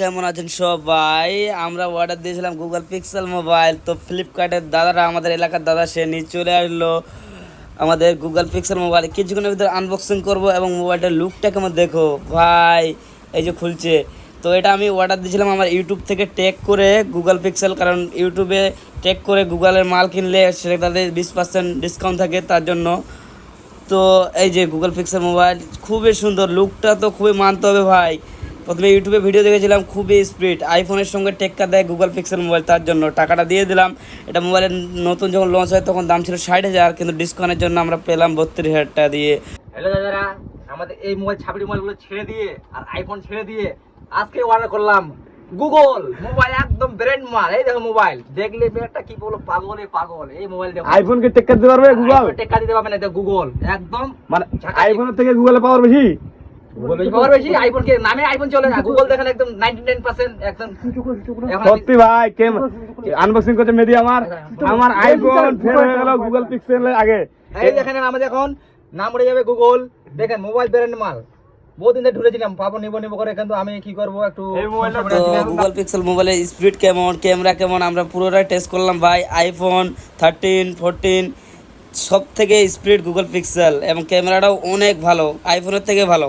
কেমন আছেন সবাই? আমরা অর্ডার দিয়েছিলাম গুগল পিক্সেল মোবাইল তো ফ্লিপকার্টের দাদারা, আমাদের এলাকার দাদা সে নিয়ে চলে আসলো। আমাদের গুগল পিক্সেল মোবাইল কিছুক্ষণের ভিতরে আনবক্সিং করব এবং মোবাইলটার লুকটা কেমন দেখো। ভাই, এই যে খুলছে। তো এটা আমি অর্ডার দিয়েছিলাম আমার ইউটিউব থেকে টেক করে গুগল পিক্সেল কারণ ইউটিউবে টেক করে গুগলের মাল কিনলে সেটা তাদের বিশ পার্সেন্ট ডিসকাউন্ট থাকে তার জন্য। তো এই যে গুগল পিক্সেল মোবাইল খুবই সুন্দর। লুকটা তো খুবই মানতে হবে ভাই। প্রথমে ইউটিউবে ভিডিও দেখেছিলাম খুবই স্পিড আইফোনের সঙ্গে টেক্কা দেয় গুগল পিক্সেল মোবাইল তার জন্য টাকাটা দিয়ে দিলাম। এটা মোবাইলের নতুন যখন লঞ্চ হয় তখন দাম ছিল ষাট হাজার কিন্তু ডিসকাউন্টের জন্য আমরা পেলাম বত্রিশ হাজার টাকা দিয়ে। হ্যালো দাদারা আমাদের এই মোবাইল ছাপড়ি মোবাইলগুলো ছেড়ে দিয়ে আর আইফোন ছেড়ে দিয়ে আজকে অর্ডার করলাম গুগল মোবাইল একদম ব্র্যান্ড মাল। এই দেখো মোবাইল দেখলে একটা কি বলো পাগল এই পাগল। এই মোবাইল দেখো। আইফোন কে টেক্কা দিতে পারবে গুগল টেক্কা দিতে পারবে না এটা গুগল একদম মানে আইফোনের থেকে গুগলে পাওয়ার বেশি? গুগল বেশি পাওয়ার বেশি আইফোন কে নামে আইফোন চলে না গুগল দেখেন একদম 99% একদম এখন আমি- সত্যি ভাই কেম আনবক্সিং করছে মেদি আমার। আমার আইফোন ফেল হয়ে গেল গুগল পিক্সেল আগে। এই দেখেন আমাদের এখন নাম উঠে যাবে গুগল দেখেন মোবাইল ব্র্যান্ড মাল। বহুদিন ধরে ঢুকেছিলাম পাবো নিবো নিবো করে কিন্তু আমি কি করব একটু এই মোবাইলটা তো গুগল পিক্সেল মোবাইলের স্পিড কেমন ক্যামেরা কেমন আমরা পুরোটাই টেস্ট করলাম ভাই। আইফোন থার্টিন ফোরটিন সব থেকে স্পিড গুগল পিক্সেল এবং ক্যামেরাটাও অনেক ভালো আইফোনের থেকে ভালো।